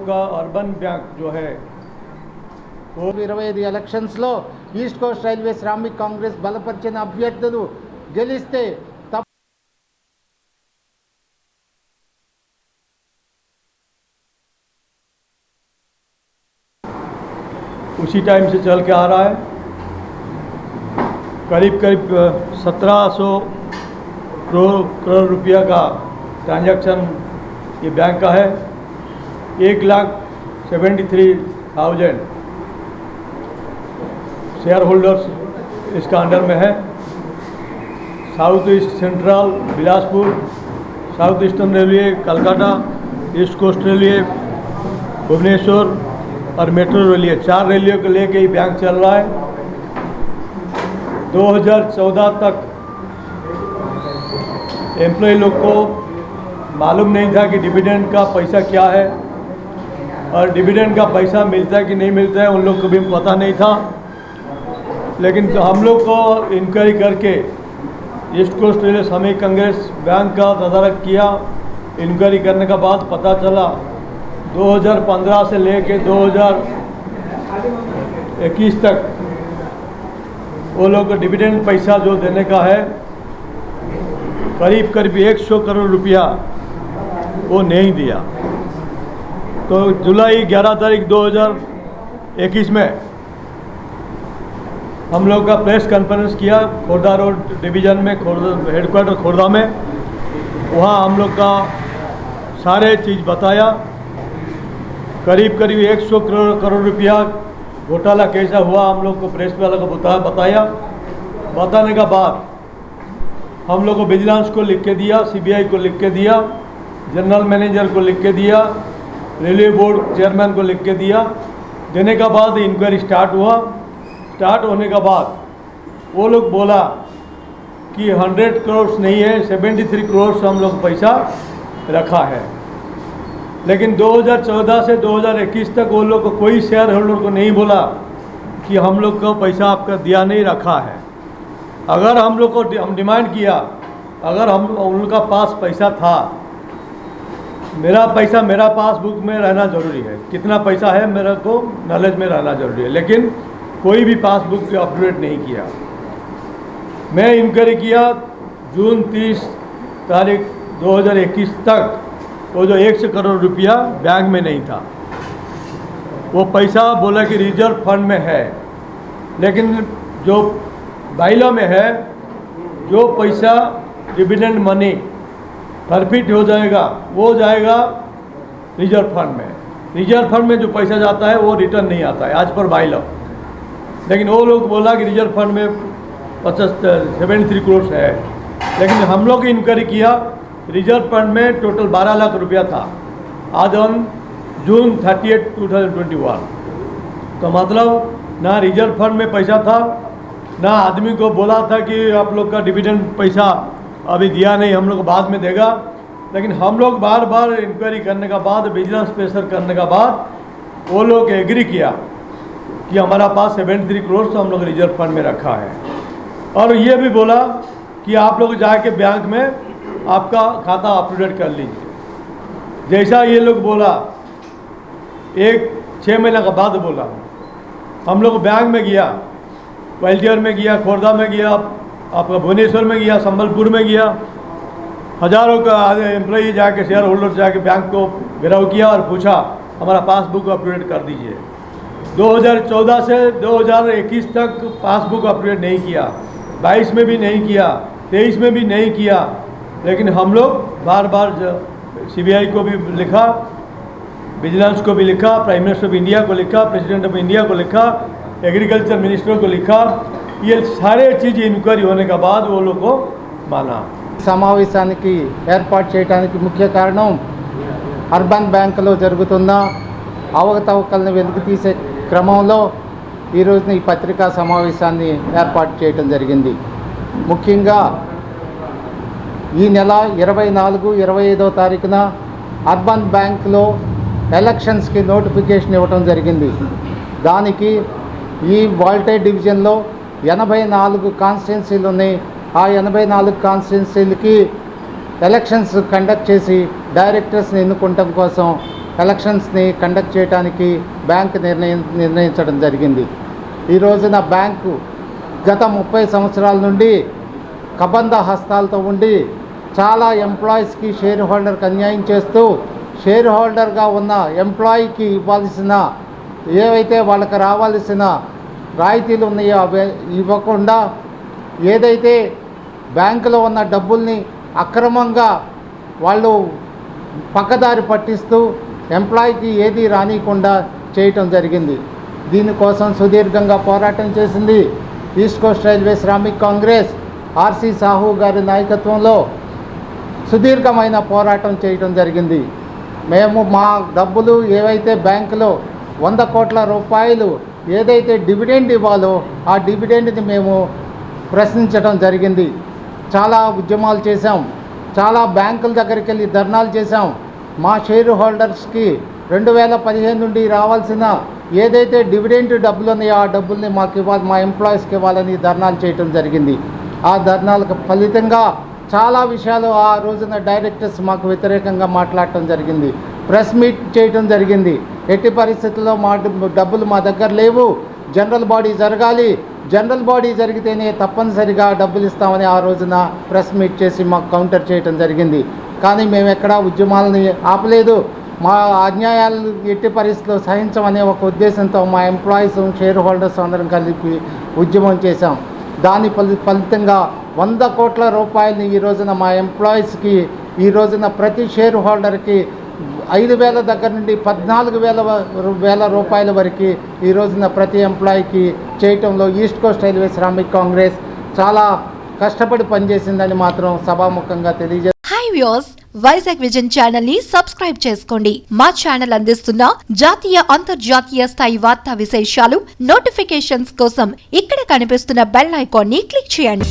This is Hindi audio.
का अर्बन बैंक जो है वो ఇరవై ఐదు ఎలక్షన్స్లో East Coast Railway Shramik Congress బలపరిచిన అభ్యర్థులు గెలిస్తే తప్ప उसी टाइम से चल के आ रहा है करीब करीब सत्रह सौ करोड़ करोड़ रुपया का ट्रांजैक्शन ये बैंक का है एक lakh seventy three thousand share holders इसका अंडर में है। South east central Bilaspur south eastern railway Calcutta east coast railway Bhubaneswar और मेट्रो रेलवे चार रेलवे को लेके ही बैंक चल रहा है। 2014 तक एम्प्लॉय लोग को मालूम नहीं था कि डिविडेंड का पैसा क्या है। और डिविडेंड का पैसा मिलता है कि नहीं मिलता है, उन लोग को भी पता नहीं था। लेकिन तो हम लोग को इंक्वायरी करके ईस्ट कोस्ट रेलवे श्रमिक कांग्रेस बैंक का तदारक किया। इंक्वायरी करने के बाद पता चला 2015 से ले लेके 2021 तक वो लोग डिविडेंड पैसा जो देने का है करीब करीब 100 करोड़ रुपया वो नहीं दिया। तो जुलाई 11 तारीख 2021 में हम लोग का प्रेस कॉन्फ्रेंस किया खोर्धा रोड डिवीज़न में खोर्धा हेडक्वार्टर खोर्धा में। वहाँ हम लोग का सारे चीज़ बताया। करीब करीब 100 करोड़ करोड़ रुपया घोटाला कैसा हुआ हम लोग को प्रेस वाला को बता, बताया। बताने का बाद हम लोग को विजिलेंस को लिख के दिया सीबीआई को लिख के दिया जनरल मैनेजर को लिख के दिया। रेलवे बोर्ड चेयरमैन को लिख के दिया। देने का बाद इंक्वायरी स्टार्ट हुआ। स्टार्ट होने का बाद वो लोग बोला कि 100 करोड़ नहीं है 73 करोड़ हम लोग पैसा रखा है। लेकिन 2014 से 2021 तक वो लोग को कोई शेयर होल्डर को नहीं बोला कि हम लोग को पैसा आपका दिया नहीं, रखा है। अगर हम लोग को हम डिमांड किया, अगर हम उनका पास पैसा था मेरा पैसा मेरा पासबुक में रहना ज़रूरी है। कितना पैसा है मेरे को नॉलेज में रहना ज़रूरी है। लेकिन कोई भी पासबुक अपडेट नहीं किया। मैं इंक्वायरी किया, जून 30 तारीख 2021 तक वो जो एक सौ करोड़ रुपया बैंक में नहीं था। वो पैसा बोला कि रिज़र्व फंड में है। लेकिन जो बाइलो में है, जो पैसा डिविडेंड मनी परफिट हो जाएगा, वो जाएगा रिज़र्व फंड में। रिज़र्व फंड में जो पैसा जाता है, वो रिटर्न नहीं आता है, आज पर बाइलो लेकिन वो लोग बोला कि रिज़र्व फंड में पचास सेवेंटी थ्री करोड़ है। लेकिन हम लोग इंक्वायरी किया, रिज़र्व फंड में टोटल 12 लाख रुपया था। आज on June thirty eight two thousand twenty one तो मतलब ना रिज़र्व फंड में पैसा था, ना आदमी को बोला था कि आप लोग का डिविडेंड पैसा अभी दिया नहीं, हम लोग बाद में देगा। लेकिन हम लोग बार बार इंक्वायरी करने का बाद विजिलेंस प्रेशर करने का बाद, वो लोग एग्री किया कि हमारा पास सेवेंटी थ्री करोड़ से हम लोग रिज़र्व फंड में रखा है। और ये भी बोला कि आप लोग जाके बैंक में आपका खाता अपडेट कर लीजिए। जैसा ये लोग बोला, एक छः महीना का बाद बोला। हम लोग बैंक में गया ग्वालियर में गया खोर्धा में गया आपका भुवनेश्वर में गया, संबलपुर में गया। हज़ारों का एम्प्लॉई जाके शेयर होल्डर जाके बैंक को घेराव किया और पूछा, हमारा पासबुक अपडेट कर दीजिए। 2014 से 2021 तक पासबुक अपडेट नहीं किया। 22 में भी नहीं किया 23 में भी नहीं किया। लेकिन हम लोग बार बार सीबीआई को भी लिखा विजिलेंस को भी लिखा प्राइम मिनिस्टर ऑफ़ इंडिया को लिखा प्रेसिडेंट ऑफ़ इंडिया को लिखा एग्रीकल्चर मिनिस्टर को लिखा ये सारे चीज़ इंक्वायरी होने के बाद वो लोग को माना సమావేశానికి ఏర్పాటు చేయడానికి ముఖ్య కారణం అర్బన్ బ్యాంకులో జరుగుతున్న అవకతవకలను వెలుగు తీసే క్రమంలో ఈరోజున ఈ పత్రికా సమావేశాన్ని ఏర్పాటు చేయడం జరిగింది ముఖ్యంగా ఈ నెల ఇరవై నాలుగు ఇరవై ఐదో తారీఖున అర్బన్ బ్యాంక్లో ఎలక్షన్స్కి నోటిఫికేషన్ ఇవ్వడం జరిగింది దానికి ఈ వాల్టే డివిజన్లో ఎనభై నాలుగు కాన్స్టిట్యున్సీలు ఉన్నాయి ఆ ఎనభై నాలుగు కాన్స్టిట్యున్సీలకి ఎలక్షన్స్ కండక్ట్ చేసి డైరెక్టర్స్ని ఎన్నుకోవటం కోసం ఎలక్షన్స్ని కండక్ట్ చేయడానికి బ్యాంక్ నిర్ణయం నిర్ణయించడం జరిగింది. ఈ రోజున బ్యాంకు గత ముప్పై సంవత్సరాల నుండి కబంధ హస్తాలతో ఉండి చాలా ఎంప్లాయీస్కి షేర్ హోల్డర్కి అన్యాయం చేస్తూ షేర్ హోల్డర్గా ఉన్న ఎంప్లాయీకి ఇవ్వాల్సిన ఏవైతే వాళ్ళకి రావాల్సిన రాయితీలు ఉన్నాయో? అవి ఇవ్వకుండా ఏదైతే బ్యాంకులో ఉన్న డబ్బుల్ని అక్రమంగా వాళ్ళు పక్కదారి పట్టిస్తూ ఎంప్లాయీకి ఏది రానియకుండా చేయటం జరిగింది. దీనికోసం సుదీర్ఘంగా పోరాటం చేసింది east coast railway Shramik Congress RC Sahu గారి నాయకత్వంలో సుదీర్ఘమైన పోరాటం చేయటం జరిగింది. మేము మా డబ్బులు ఏవైతే బ్యాంకులో వంద కోట్ల రూపాయలు ఏదైతే డివిడెండ్ ఇవ్వాలో ఆ డివిడెండ్ని మేము ప్రశ్నించడం జరిగింది. చాలా ఉద్యమాలు చేశాం. చాలా బ్యాంకుల దగ్గరికి వెళ్ళి ధర్నాలు చేశాం. మా షేర్ హోల్డర్స్కి రెండు వేల పదిహేను నుండి రావాల్సిన ఏదైతే డివిడెంట్ డబ్బులు ఉన్నాయో ఆ డబ్బుల్ని మాకు ఇవ్వాలి మా ఎంప్లాయీస్కి ఇవ్వాలని ధర్నాలు చేయటం జరిగింది. ఆ ధర్నాలకు ఫలితంగా చాలా విషయాలు ఆ రోజున డైరెక్టర్స్ మాకు వ్యతిరేకంగా మాట్లాడటం జరిగింది. ప్రెస్ మీట్ చేయటం జరిగింది. ఎట్టి పరిస్థితుల్లో మా డబ్బు- డబ్బులు మా దగ్గర లేవు. జనరల్ బాడీ జరగాలి. జనరల్ బాడీ జరిగితేనే తప్పనిసరిగా డబ్బులు ఇస్తామని ఆ రోజున ప్రెస్ మీట్ చేసి మాకు కౌంటర్ చేయటం జరిగింది. కానీ మేము ఎక్కడా ఉద్యమాలని ఆపలేదు. మా అన్యాయాలు ఎట్టి పరిస్థితుల్లో సహించమనే ఒక ఉద్దేశంతో మా ఎంప్లాయీస్ షేర్ హోల్డర్స్ అందరం కలిపి ఉద్యమం చేశాం. దాని ఫలి ఫలితంగా వంద కోట్ల రూపాయలని ఈ రోజున మా ఎంప్లాయీస్కి ఈ రోజున ప్రతి షేర్ హోల్డర్కి ఐదు వేల దగ్గర నుండి పద్నాలుగు వేల వేల రూపాయల వరకు ఈ రోజున ప్రతి ఎంప్లాయీకి చేయటంలో east coast railway Shramik Congress చాలా కష్టపడి పనిచేసిందని మాత్రం సభాముఖంగా తెలియజే హై వ్యూస్ వైజాగ్ విజన్ ఛానల్ని సబ్స్క్రైబ్ చేసుకోండి. మా ఛానల్ అందిస్తున్న జాతీయ అంతర్జాతీయ స్థాయి వార్తా విశేషాలు నోటిఫికేషన్స్ కోసం ఇక్కడ కనిపిస్తున్న బెల్ ఐకాన్ని క్లిక్ చేయండి.